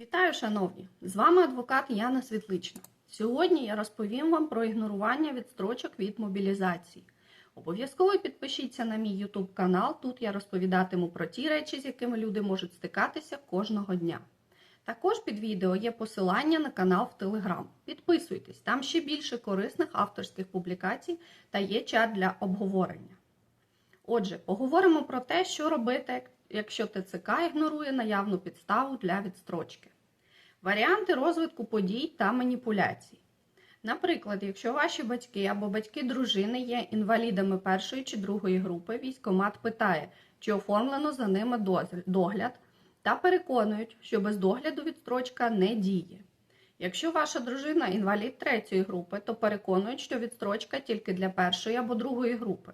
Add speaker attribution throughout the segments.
Speaker 1: Вітаю, шановні! З вами адвокат Яна Світлична. Сьогодні я розповім вам про ігнорування відстрочок від мобілізації. Обов'язково підпишіться на мій YouTube канал. Тут я розповідатиму про ті речі, з якими люди можуть стикатися кожного дня. Також під відео є посилання на канал в Telegram. Підписуйтесь, там ще більше корисних авторських публікацій та є чат для обговорення. Отже, поговоримо про те, що робити, якщо ТЦК ігнорує наявну підставу для відстрочки. Варіанти розвитку подій та маніпуляцій. Наприклад, якщо ваші батьки або батьки дружини є інвалідами першої чи другої групи, військомат питає, чи оформлено за ними догляд, та переконують, що без догляду відстрочка не діє. Якщо ваша дружина інвалід третьої групи, то переконують, що відстрочка тільки для першої або другої групи.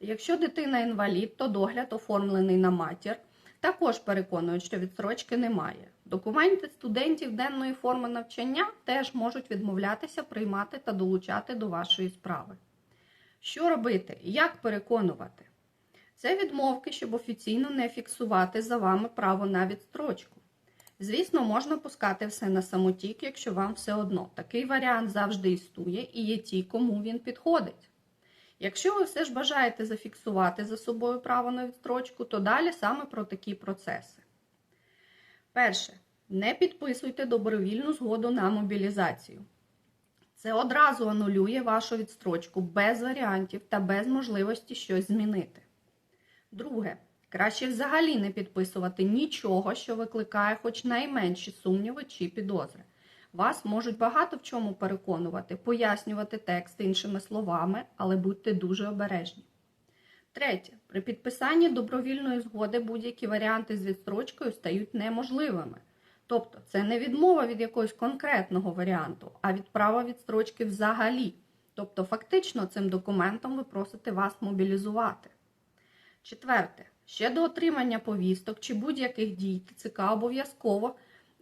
Speaker 1: Якщо дитина інвалід, то догляд оформлений на матір. Також переконують, що відстрочки немає. Документи студентів денної форми навчання теж можуть відмовлятися приймати та долучати до вашої справи. Що робити? Як переконувати? Це відмовки, щоб офіційно не фіксувати за вами право на відстрочку. Звісно, можна пускати все на самотік, якщо вам все одно. Такий варіант завжди існує і є ті, кому він підходить. Якщо ви все ж бажаєте зафіксувати за собою право на відстрочку, то далі саме про такі процеси. Перше. Не підписуйте добровільну згоду на мобілізацію. Це одразу анулює вашу відстрочку без варіантів та без можливості щось змінити. Друге. Краще взагалі не підписувати нічого, що викликає хоч найменші сумніви чи підозри. Вас можуть багато в чому переконувати, пояснювати текст іншими словами, але будьте дуже обережні. Третє. При підписанні добровільної згоди будь-які варіанти з відстрочкою стають неможливими. Тобто, це не відмова від якогось конкретного варіанту, а від права відстрочки взагалі. Тобто, фактично, цим документом ви просите вас мобілізувати. Четверте. Ще до отримання повісток чи будь-яких дій ТЦК обов'язково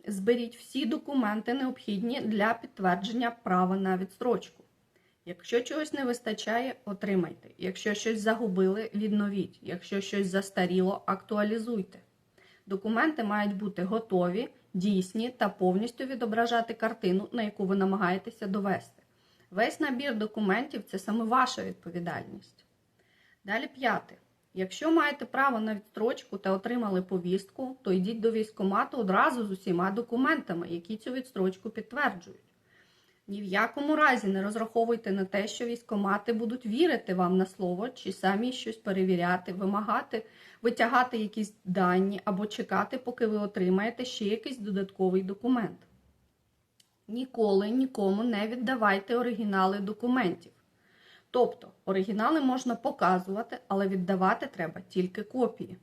Speaker 1: зберіть всі документи, необхідні для підтвердження права на відстрочку. Якщо чогось не вистачає, отримайте. Якщо щось загубили, відновіть. Якщо щось застаріло, актуалізуйте. Документи мають бути готові, дійсні та повністю відображати картину, на яку ви намагаєтеся довести. Весь набір документів це саме ваша відповідальність. Далі п'яте. Якщо маєте право на відстрочку та отримали повістку, то йдіть до військкомату одразу з усіма документами, які цю відстрочку підтверджують. Ні в якому разі не розраховуйте на те, що військкомати будуть вірити вам на слово, чи самі щось перевіряти, вимагати, витягати якісь дані або чекати, поки ви отримаєте ще якийсь додатковий документ. Ніколи нікому не віддавайте оригінали документів. Тобто оригінали можна показувати, але віддавати треба тільки копії.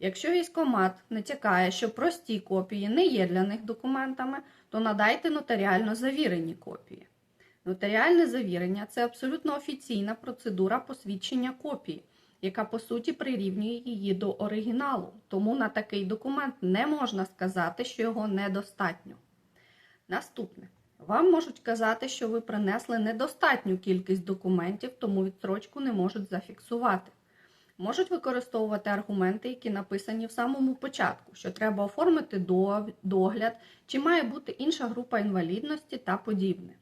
Speaker 1: Якщо військомат натякає, що прості копії не є для них документами, то надайте нотаріально завірені копії. Нотаріальне завірення це абсолютно офіційна процедура посвідчення копії, яка по суті прирівнює її до оригіналу, тому на такий документ не можна сказати, що його недостатньо. Наступне. Вам можуть казати, що ви принесли недостатню кількість документів, тому відстрочку не можуть зафіксувати. Можуть використовувати аргументи, які написані в самому початку, що треба оформити догляд, чи має бути інша група інвалідності та подібне.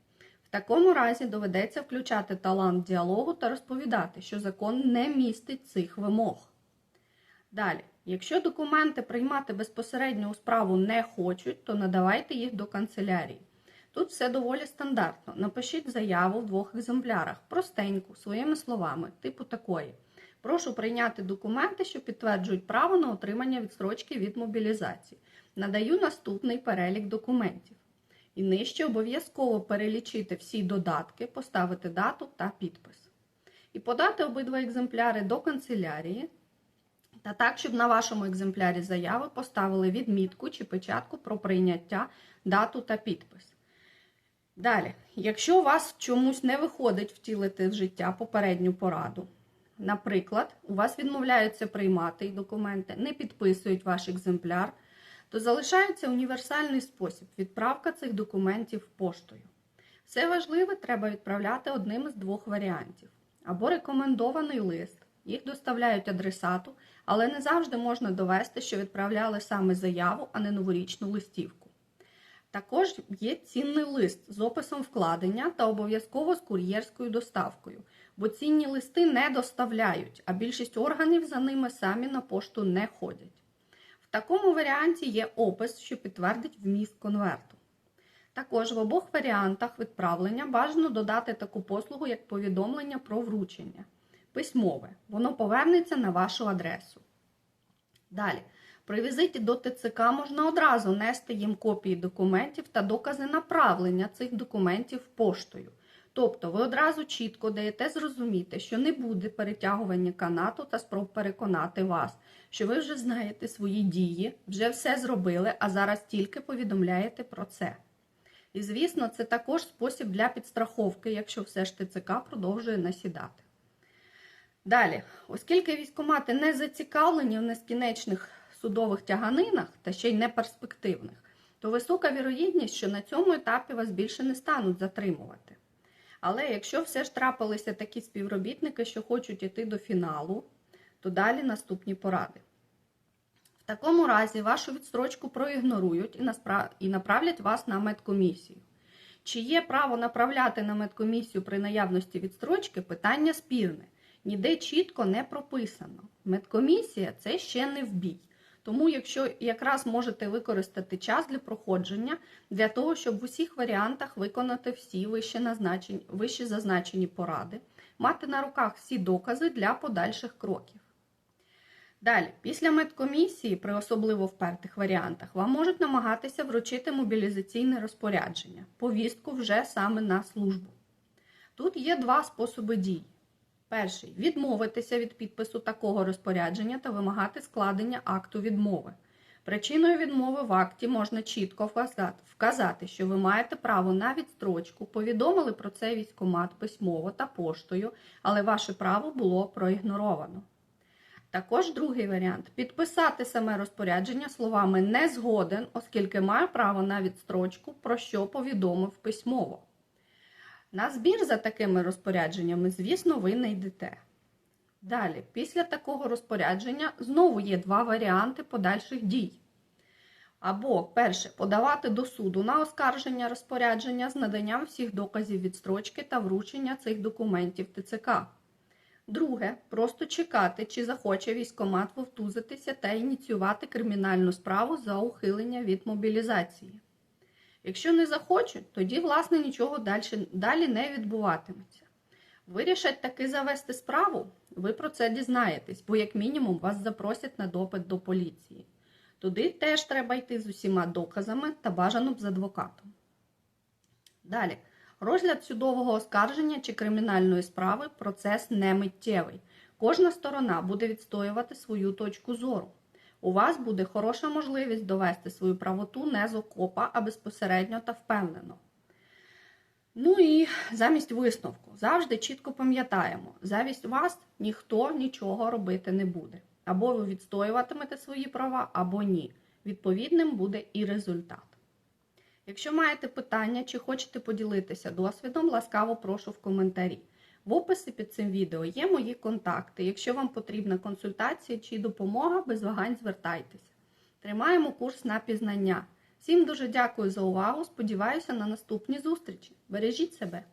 Speaker 1: В такому разі доведеться включати талант діалогу та розповідати, що закон не містить цих вимог. Далі, якщо документи приймати безпосередньо у справу не хочуть, то надавайте їх до канцелярії. Тут все доволі стандартно. Напишіть заяву в двох екземплярах, простеньку, своїми словами, типу такої. Прошу прийняти документи, що підтверджують право на отримання відстрочки від мобілізації. Надаю наступний перелік документів. І нижче обов'язково перелічити всі додатки, поставити дату та підпис. І подати обидва екземпляри до канцелярії. Та так, щоб на вашому екземплярі заяви поставили відмітку чи печатку про прийняття, дату та підпис. Далі, якщо у вас чомусь не виходить втілити в життя попередню пораду, наприклад, у вас відмовляються приймати документи, не підписують ваш екземпляр, то залишається універсальний спосіб відправка цих документів поштою. Все важливе треба відправляти одним із двох варіантів: або рекомендований лист, їх доставляють адресату, але не завжди можна довести, що відправляли саме заяву, а не новорічну листівку. Також є цінний лист з описом вкладення та обов'язково з кур'єрською доставкою, бо цінні листи не доставляють, а більшість органів за ними самі на пошту не ходять. В такому варіанті є опис, що підтвердить вміст конверту. Також в обох варіантах відправлення бажано додати таку послугу, як повідомлення про вручення. Письмове. Воно повернеться на вашу адресу. Далі. При візиті до ТЦК можна одразу нести їм копії документів та докази направлення цих документів поштою. Тобто ви одразу чітко даєте зрозуміти, що не буде перетягування канату та спроб переконати вас, що ви вже знаєте свої дії, вже все зробили, а зараз тільки повідомляєте про це. І, звісно, це також спосіб для підстраховки, якщо все ж ТЦК продовжує насідати. Далі, оскільки військомати не зацікавлені в нескінченних судових тяганинах та ще й не перспективних, то висока вірогідність, що на цьому етапі вас більше не стануть затримувати. Але якщо все ж трапилися такі співробітники, що хочуть йти до фіналу, то далі наступні поради. В такому разі вашу відстрочку проігнорують і і направлять вас на медкомісію. Чи є право направляти на медкомісію при наявності відстрочки питання спірне. Ніде чітко не прописано. Медкомісія це ще не в бій. Тому, якщо якраз можете використати час для проходження для того, щоб в усіх варіантах виконати всі вище, назначені, вище зазначені поради, мати на руках всі докази для подальших кроків. Далі, після медкомісії, при особливо впертих варіантах, вам можуть намагатися вручити мобілізаційне розпорядження, повістку вже саме на службу. Тут є два способи дій. Перший відмовитися від підпису такого розпорядження та вимагати складення акту відмови. Причиною відмови в акті можна чітко вказати, що ви маєте право на відстрочку, повідомили про це військомат письмово та поштою, але ваше право було проігноровано. Також другий варіант підписати саме розпорядження словами не згоден, оскільки маю право на відстрочку, про що повідомив письмово. На збір за такими розпорядженнями, звісно, ви не йдете. Далі, після такого розпорядження знову є два варіанти подальших дій. Або, перше, подавати до суду на оскарження розпорядження з наданням всіх доказів відстрочки та вручення цих документів ТЦК. Друге, просто чекати, чи захоче військомат вовтузитися та ініціювати кримінальну справу за ухилення від мобілізації. Якщо не захочуть, тоді, власне, нічого далі, далі не відбуватиметься. Вирішать таки завести справу, ви про це дізнаєтесь, бо, як мінімум, вас запросять на допит до поліції. Туди теж треба йти з усіма доказами та бажано б з адвокатом. Далі. Розгляд судового оскарження чи кримінальної справи процес не миттєвий. Кожна сторона буде відстоювати свою точку зору. У вас буде хороша можливість довести свою правоту не з окопа, а безпосередньо та впевнено. Ну і замість висновку завжди чітко пам'ятаємо, замість вас ніхто нічого робити не буде. Або ви відстоюватимете свої права, або ні. Відповідним буде і результат. Якщо маєте питання чи хочете поділитися досвідом, ласкаво прошу в коментарі. В описі під цим відео є мої контакти. Якщо вам потрібна консультація чи допомога, без вагань звертайтеся. Тримаємо курс на пізнання. Всім дуже дякую за увагу. Сподіваюся на наступні зустрічі. Бережіть себе!